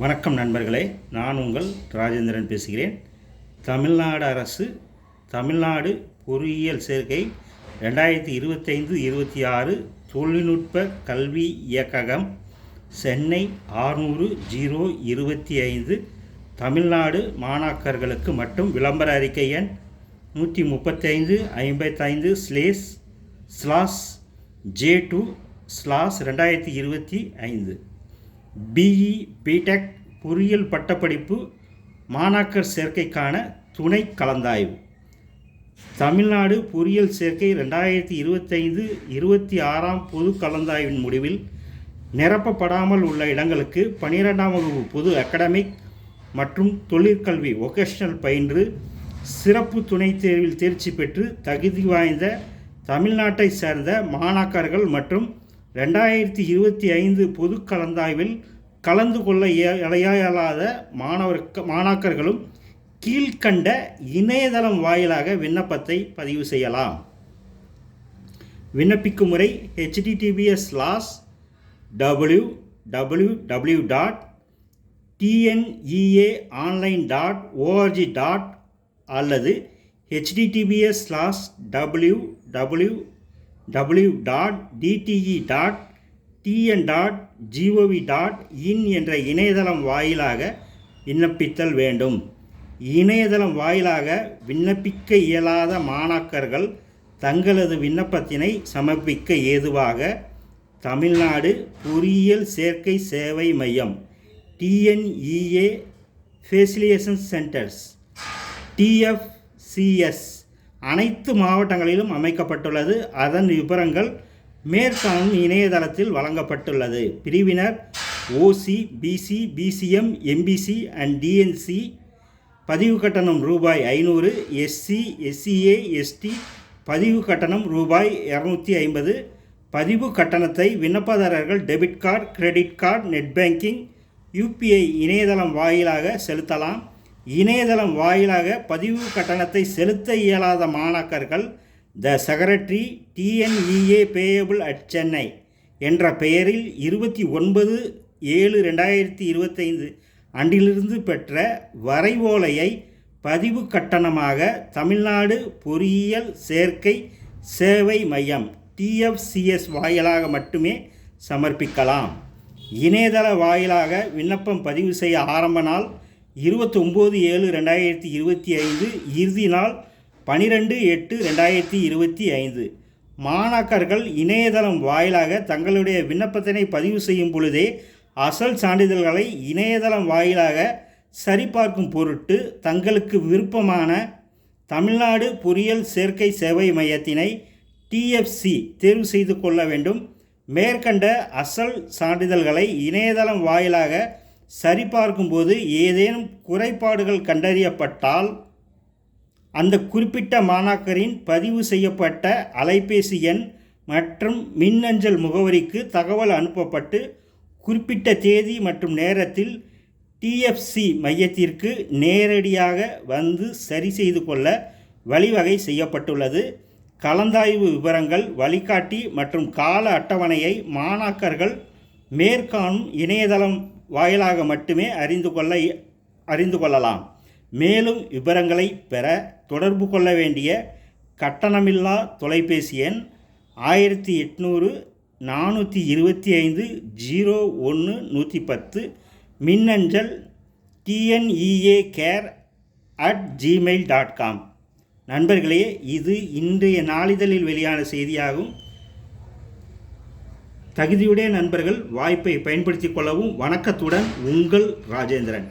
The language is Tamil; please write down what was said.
வணக்கம் நண்பர்களே நான் உங்கள் ராஜேந்திரன் பேசுகிறேன். தமிழ்நாடு அரசு தமிழ்நாடு பொறியியல் சேர்க்கை ரெண்டாயிரத்தி இருபத்தைந்து இருபத்தி ஆறு தொழில்நுட்ப கல்வி இயக்ககம் சென்னை ஆறுநூறு ஜீரோ இருபத்தி ஐந்து தமிழ்நாடு மாணாக்கர்களுக்கு மட்டும் விளம்பர அறிக்கை எண் நூற்றி முப்பத்தைந்து ஐம்பத்தைந்து slash slash J two slash ரெண்டாயிரத்தி இருபத்தி ஐந்து. பிஇ பிடெக் பொறியியல் பட்டப்படிப்பு மாணாக்கர் சேர்க்கைக்கான துணை கலந்தாய்வு. தமிழ்நாடு பொறியியல் சேர்க்கை ரெண்டாயிரத்தி இருபத்தைந்து இருபத்தி ஆறாம் பொது கலந்தாய்வின் முடிவில் நிரப்பப்படாமல் உள்ள இடங்களுக்கு பனிரெண்டாம் வகுப்பு பொது அகாடமிக் மற்றும் தொழிற்கல்வி ஒகேஷனல் பயின்று சிறப்பு துணைத் தேர்வில் தேர்ச்சி பெற்று தகுதி வாய்ந்த தமிழ்நாட்டை சேர்ந்த மாணாக்கர்கள் மற்றும் ரெண்டாயிரத்தி இருபத்தி ஐந்து பொது கலந்தாய்வில் கலந்து கொள்ள இய- இயலாத மாணவர் மாணாக்கர்களும் கீழ்க்கண்ட இணையதளம் வாயிலாக விண்ணப்பத்தை பதிவு செய்யலாம். விண்ணப்பிக்கும் முறை HTTPS slash W W W dot TNEA online dot ORG dot அல்லது HTTPS slash W W W dot DTE dot TN dot GOV dot in என்ற இணையதளம் வாயிலாக விண்ணப்பித்தல் வேண்டும். இணையதளம் வாயிலாக விண்ணப்பிக்க இயலாத மாணாக்கர்கள் தங்களது விண்ணப்பத்தினை சமர்ப்பிக்க ஏதுவாக தமிழ்நாடு பொறியியல் சேர்க்கை சேவை மையம் டிஎன்இஏ ஃபெசிலியேஷன் சென்டர்ஸ் டிஎஃப்சிஎஸ் அனைத்து மாவட்டங்களிலும் அமைக்கப்பட்டுள்ளது. அதன் விவரங்கள் மேற்காணும் இணையதளத்தில் வழங்கப்பட்டுள்ளது. பிரிவினர் OC BC BCM MBC and DNC பதிவு கட்டணம் ரூபாய் ஐநூறு எஸ்சி எஸ்சிஏ எஸ்டி பதிவு கட்டணம் ரூபாய் இரநூத்தி ஐம்பது. பதிவு கட்டணத்தை விண்ணப்பதாரர்கள் debit card credit card net banking UPI இணையதளம் வாயிலாக செலுத்தலாம். இணையதளம் வாயிலாக பதிவு கட்டணத்தை செலுத்த இயலாத மாணாக்கர்கள் the secretary TNEA payable at Chennai என்ற பெயரில் இருபத்தி ஒன்பது ஏழு ரெண்டாயிரத்தி இருபத்தைந்து அன்றிலிருந்து பெற்ற வரைவோலையை பதிவு கட்டணமாக தமிழ்நாடு பொறியியல் சேர்க்கை சேவை மையம் டிஎஃப்சிஎஸ் வாயிலாக மட்டுமே சமர்ப்பிக்கலாம். இணையதள வாயிலாக விண்ணப்பம் பதிவு செய்ய ஆரம்ப நாள் இருபத்தொம்போது ஏழு ரெண்டாயிரத்தி இருபத்தி ஐந்து இறுதி நாள் பனிரெண்டு எட்டு ரெண்டாயிரத்தி இருபத்தி ஐந்து. மாணாக்கர்கள் இணையதளம் வாயிலாக தங்களுடைய விண்ணப்பத்தினை பதிவு செய்யும் பொழுதே அசல் சான்றிதழ்களை இணையதளம் வாயிலாக சரிபார்க்கும் பொருட்டு தங்களுக்கு விருப்பமான தமிழ்நாடு பொறியியல் சேர்க்கை சேவை மையத்தினை டிஎஃப்சி தேர்வு செய்து கொள்ள வேண்டும். மேற்கண்ட அசல் சான்றிதழ்களை இணையதளம் வாயிலாக சரிபார்க்கும்போது ஏதேனும் குறைபாடுகள் கண்டறியப்பட்டால் அந்த குறிப்பிட்ட மாணாக்கரின் பதிவு செய்யப்பட்ட அலைபேசி எண் மற்றும் மின்னஞ்சல் முகவரிக்கு தகவல் அனுப்பப்பட்டு குறிப்பிட்ட தேதி மற்றும் நேரத்தில் டிஎஃப்சி மையத்திற்கு நேரடியாக வந்து சரி செய்து கொள்ள வழிவகை செய்யப்பட்டுள்ளது. கலந்தாய்வு விவரங்கள் வழிகாட்டி மற்றும் கால அட்டவணையை மாணாக்கர்கள் மேற்காணும் இணையதளம் வாயிலாக மட்டுமே அறிந்து கொள்ள அறிந்து கொள்ளலாம். மேலும் விவரங்களை பெற தொடர்பு கொள்ள வேண்டிய கட்டணமில்லா தொலைபேசி எண் ஆயிரத்தி எட்நூறு நானூற்றி இருபத்தி ஐந்து ஜீரோ ஒன்று நூற்றி பத்து. மின்னஞ்சல் TNEA care at Gmail dot com. நண்பர்களே இது இன்றைய நாளிதழில் வெளியான செய்தியாகும் தகுதியுடைய நண்பர்கள் வாய்ப்பை பயன்படுத்திக் கொள்ளவும் வணக்கத்துடன் உங்கள் ராஜேந்திரன்.